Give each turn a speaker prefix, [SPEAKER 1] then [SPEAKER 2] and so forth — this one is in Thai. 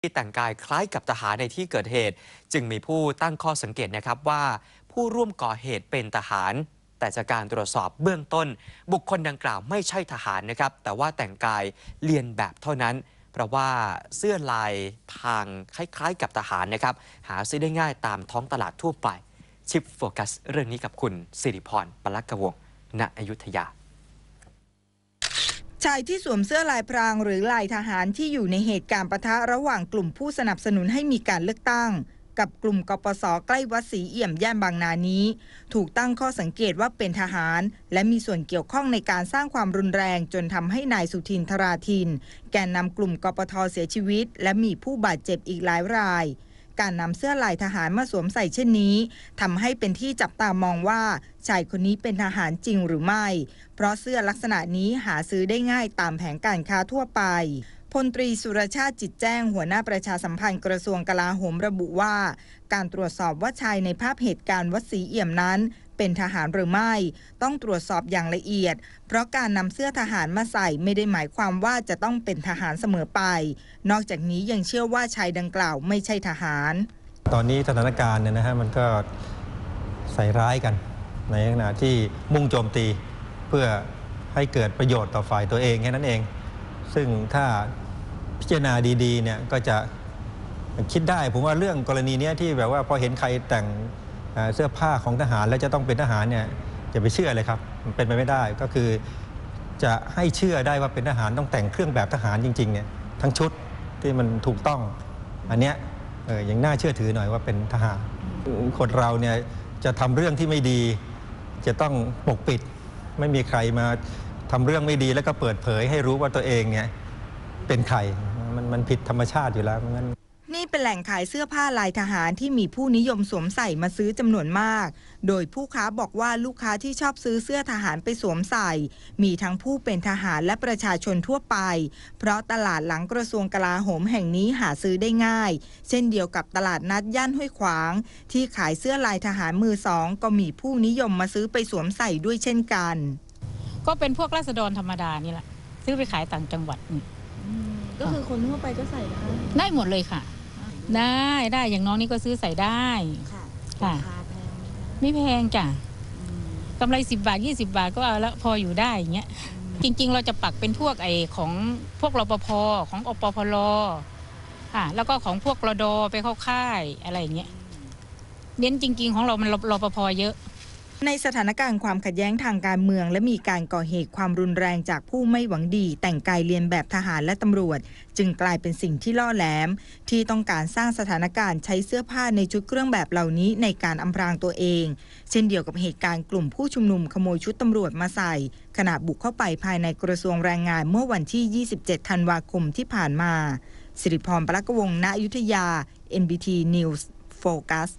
[SPEAKER 1] ที่แต่งกายคล้ายกับทหารในที่เกิดเหตุ จึงมีผู้ตั้งข้อสังเกตนะครับว่าผู้ร่วมก่อเหตุเป็นทหาร แต่จากการตรวจสอบเบื้องต้น บุคคลดังกล่าวไม่ใช่ทหารนะครับ แต่ว่าแต่งกายเลียนแบบเท่านั้น เพราะว่าเสื้อลายทางคล้ายๆ กับทหารนะครับ หาซื้อได้ง่ายตามท้องตลาดทั่วไป ชิปโฟกัส เรื่องนี้กับคุณสิริพรปลักกวงณอยุธยา
[SPEAKER 2] ชายที่สวมเสื้อลายพรางหรือลายทหารที่อยู่ในเหตุการณ์ปะทะระหว่างกลุ่มผู้สนับสนุนให้มีการเลือกตั้ง กับกลุ่มกปสใกล้วัดศรีเอี่ยมย่านบางนานี้ ถูกตั้งข้อสังเกตว่าเป็นทหาร และมีส่วนเกี่ยวข้องในการสร้างความรุนแรงจนทำให้นายสุทินทราทิน แกนนำกลุ่มกปทเสียชีวิต และมีผู้บาดเจ็บอีกหลายราย การนำเสื้อลายทหารมาสวมใส่เช่นนี้ทำให้เป็นที่จับตามองว่าชายคนนี้เป็นทหารจริงหรือไม่ เพราะเสื้อลักษณะนี้หาซื้อได้ง่ายตามแผงการค้าทั่วไป พลตรีสุรชาติจิตแจ้งหัวหน้าประชาสัมพันธ์กระทรวงกลาโหมระบุว่า การตรวจสอบว่าชายในภาพเหตุการณ์วัดศรีเอี่ยมนั้น เป็นทหารหรือไม่ ต้องตรวจสอบอย่างละเอียด เพราะการนำเสื้อทหารมาใส่ไม่ได้หมายความว่าจะต้องเป็นทหารเสมอไป นอกจากนี้ยังเชื่อว่าชายดังกล่าวไม่ใช่ทหาร
[SPEAKER 3] ตอนนี้สถานการณ์เนี่ยนะฮะมันก็ใส่ร้ายกัน ในขณะที่มุ่งโจมตีเพื่อให้เกิดประโยชน์ต่อฝ่ายตัวเองแค่นั้นเอง ซึ่งถ้าพิจารณาดีๆเนี่ยก็จะคิดได้ผมว่าเรื่องกรณีเนี้ยที่แบบว่าพอเห็นใครแต่งเสื้อผ้าของทหารแล้วจะต้องเป็นทหารเนี่ยจะไปเชื่อเลยครับมันเป็นไปไม่ได้ก็คือจะให้เชื่อได้ว่าเป็นทหารต้องแต่งเครื่องแบบทหารจริงๆเนี่ยทั้งชุดที่มันถูกต้องอันเนี้ยเออยังน่าเชื่อถือหน่อยว่าเป็นทหารคนเราเนี่ยจะทำเรื่องที่ไม่ดี จะต้องปกปิดไม่มีใครมา ทำเรื่องไม่ดีแล้วก็เปิดเผยให้รู้ว่าตัวเองเนี่ยเป็นใครมันมันผิดธรรมชาติอยู่แล้วงั้น
[SPEAKER 2] นี่เป็นแหล่งขายเสื้อผ้าลายทหารที่มีผู้นิยมสวมใส่มาซื้อจำนวนมาก โดยผู้ค้าบอกว่าลูกค้าที่ชอบซื้อเสื้อทหารไปสวมใส่ มีทั้งผู้เป็นทหารและประชาชนทั่วไป เพราะตลาดหลังกระทรวงกลาโหมแห่งนี้หาซื้อได้ง่าย เช่นเดียวกับตลาดนัดย่านห้วยขวาง ที่ขายเสื้อลายทหารมือสองก็มีผู้นิยมมาซื้อไปสวมใส่ด้วยเช่นกัน
[SPEAKER 4] ก็เป็นพวกราษฎรธรรมดานี่แหละซื้อไปขายต่างจังหวัดนี่
[SPEAKER 5] ก็คือคนทั่วไปก็ใส่ได้
[SPEAKER 4] ได้หมดเลยค่ะ ได้ได้อย่างน้องนี่ก็ซื้อใส่ได้
[SPEAKER 5] ค่ะ
[SPEAKER 4] ค่ะ
[SPEAKER 5] ราคาแพงไหมคะ
[SPEAKER 4] ไม่แพงจ้ะ
[SPEAKER 5] อืม
[SPEAKER 4] กำไรสิบาทยี่สิบาทก็เอาแล้วพออยู่ได้อย่างเงี้ย จริง ๆ เราจะปักเป็นพวกไอของพวกรปภของอปพลอะแล้วก็ของพวกรดอไปเข้าค่ายอะไรอย่างเงี้ยเน้นจริง ๆ ของเรามันรรปภเยอะ
[SPEAKER 2] ในสถานการณ์ความขัดแย้งทางการเมือง และมีการก่อเหตุความรุนแรงจากผู้ไม่หวังดี แต่งกายเรียนแบบทหารและตำรวจ จึงกลายเป็นสิ่งที่ล่อแหลม ที่ต้องการสร้างสถานการณ์ใช้เสื้อผ้าในชุดเครื่องแบบเหล่านี้ในการอำพรางตัวเอง เช่นเดียวกับเหตุการณ์กลุ่มผู้ชุมนุมขโมยชุดตำรวจมาใส่ ขณะบุกเข้าไปภายในกระทรวงแรงงานเมื่อวันที่ 27 ธันวาคมที่ผ่านมาสิริพรปลักวงณอยุธยา NBT News Focus